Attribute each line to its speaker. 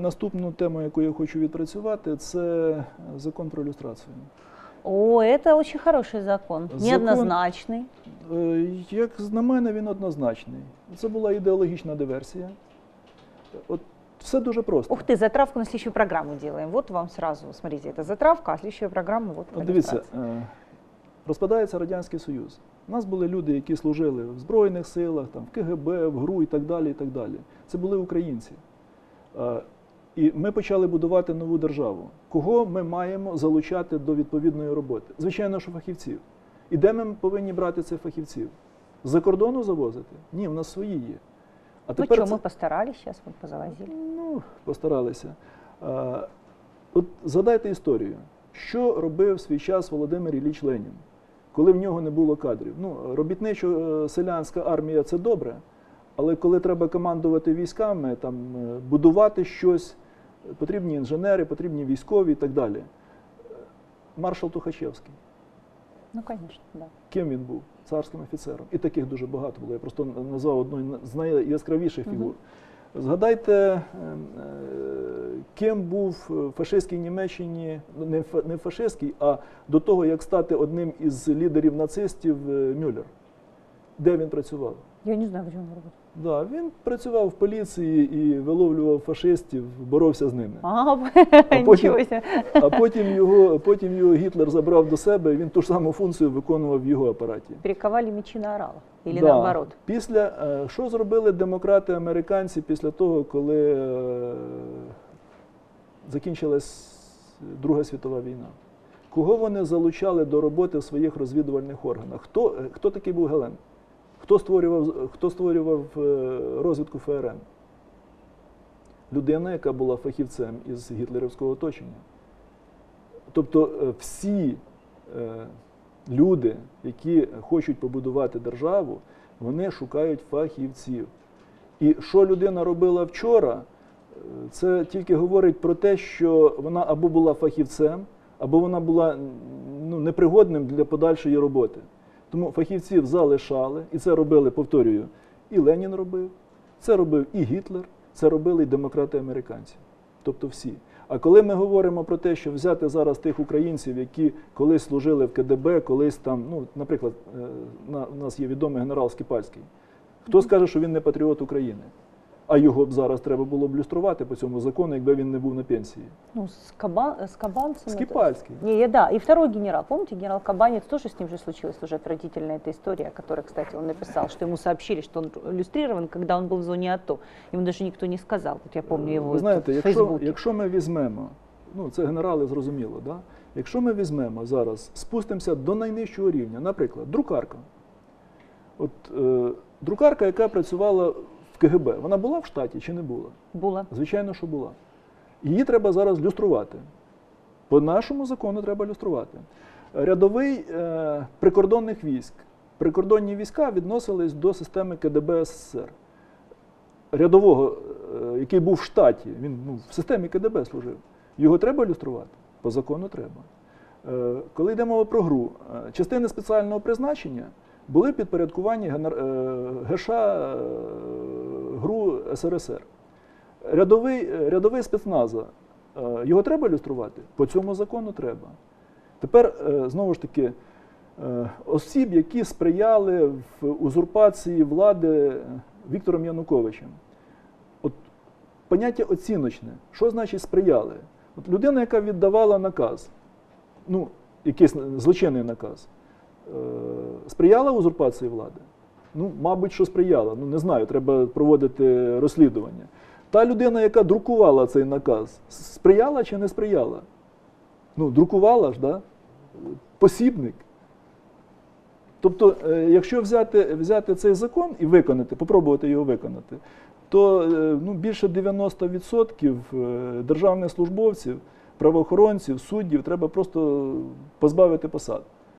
Speaker 1: наступну тему, яку я хочу відпрацювати, це закон про люстрацію.
Speaker 2: О, это очень хороший закон.
Speaker 1: Закон-
Speaker 2: Неоднозначный.
Speaker 1: Е, Як на мене, він однозначний. Це була ідеологічна диверсія. От все дуже просто.
Speaker 2: Ух ты, затравку на следующую программу делаем. Вот вам сразу, смотрите, это затравка, а следующая программа вот по
Speaker 1: От дивіться,
Speaker 2: иллюстрации.
Speaker 1: е, розпадається Радянський Союз. У нас були люди, які служили в Збройних силах, там, в КГБ, в ГРУ і так далі. і так далі. Це були українці. Е, І ми почали будувати нову державу. Кого ми маємо залучати до відповідної роботи? Звичайно, що фахівців. І де ми повинні брати цих фахівців? З-за кордону завозити? Ні, в нас свої є. А
Speaker 2: Ну что,
Speaker 1: це-
Speaker 2: мы постарались, сейчас вот позавозили.
Speaker 1: Ну, постаралися. А, от згадайте історію. Що робив в свій час Володимир Ілліч Ленін, коли в нього не було кадрів? Ну, робітничо-селянська армія це добре, але коли треба командувати військами, там, е, будувати щось, потрібні інженери, потрібні військові і так далі. Маршал Тухачевський.
Speaker 2: Ну, конечно, да.
Speaker 1: Ким він був? Царським офіцером. І таких дуже багато було. Я просто назвав одну з найяскравіших фігур. Згадайте, е, е, ким був в фашистській Німеччині, ну, не фа- не фашистській, а до того, як стати одним із лідерів нацистів Мюллер. Де він працював?
Speaker 2: Я не знаю, где он работает.
Speaker 1: Да, він працював в поліції і виловлював фашистів, боровся з ними.
Speaker 2: А,
Speaker 1: потім- А потім його, потім його Гітлер забрав до себе, і він ту ж саму функцію виконував в його апараті.
Speaker 2: Перековали мечи на оралов. Или
Speaker 1: Да.
Speaker 2: наоборот.
Speaker 1: Після е, що зробили демократи американці після того, коли е, закінчилась Друга світова війна? Кого вони залучали до роботи в своїх розвідувальних органах? Хто, е, хто такий був Гелен? Хто створював, хто створював е, розвідку ФРН? Людина, яка була фахівцем із гітлерівського оточення. Тобто е, всі е, люди, які хочуть побудувати державу, вони шукають фахівців. І що людина робила вчора, це тільки говорить про те, що вона або була фахівцем, або вона була ну, непригодним для подальшої роботи. Тому фахівців залишали, і це робили, повторюю, і Ленін робив, це робив і Гітлер, це робили і демократи-американці. Тобто всі. А коли ми говоримо про те, що взяти зараз тих українців, які колись служили в КДБ, колись там, ну, наприклад, е, у нас є відомий генерал Скіпальський. Хто скаже, що він не патріот України? А його б зараз треба було б люструвати по цьому закону, якби він не був на пенсії.
Speaker 2: Ну, с, Каба- с Кабанцем. это-
Speaker 1: Скіпальський.
Speaker 2: Не, я, да, и второй генерал, помните, генерал Кабанец, тоже с ним же случилась уже отвратительная эта история, которая, кстати, он написал, что ему сообщили, что он иллюстрирован, когда он был в зоне АТО. Ему даже никто не сказал, вот я помню его
Speaker 1: Ви знаєте,
Speaker 2: в
Speaker 1: якщо,
Speaker 2: Фейсбуке.
Speaker 1: якщо ми візьмемо, ну це генерали зрозуміло, да? якщо ми візьмемо зараз, спустимося до найнижчого рівня, наприклад, друкарка. От е, друкарка, яка працювала в КГБ, вона була в штаті чи не була?
Speaker 2: Була.
Speaker 1: Звичайно, що була. Її треба зараз люструвати. По нашому закону треба люструвати. Рядовий е, прикордонних військ. Прикордонні війська відносились до системи КДБ СССР. Рядового, е, який був в штаті, він ну, в системі КДБ служив. Його треба люструвати? По закону треба. Е, коли йде мова про ГРУ, е, частини спеціального призначення були в підпорядкуванні генер... е, ГШ е, ГРУ СРСР. Рядовий, е, рядовий спецназа, е, його треба люструвати? По цьому закону треба. Тепер, е, знову ж таки, осіб, які сприяли в узурпації влади Віктором Януковичем. От поняття оціночне. Що значить сприяли? От людина, яка віддавала наказ, ну, якийсь злочинний наказ, сприяла узурпації влади? Ну, мабуть, що сприяла. Ну, не знаю, треба проводити розслідування. Та людина, яка друкувала цей наказ, сприяла чи не сприяла? Ну, друкувала ж, да? посібник. Тобто, е, якщо взяти, взяти цей закон і виконати, попробувати його виконати, то е, ну, більше 90% е, державних службовців, правоохоронців, суддів треба просто позбавити посад.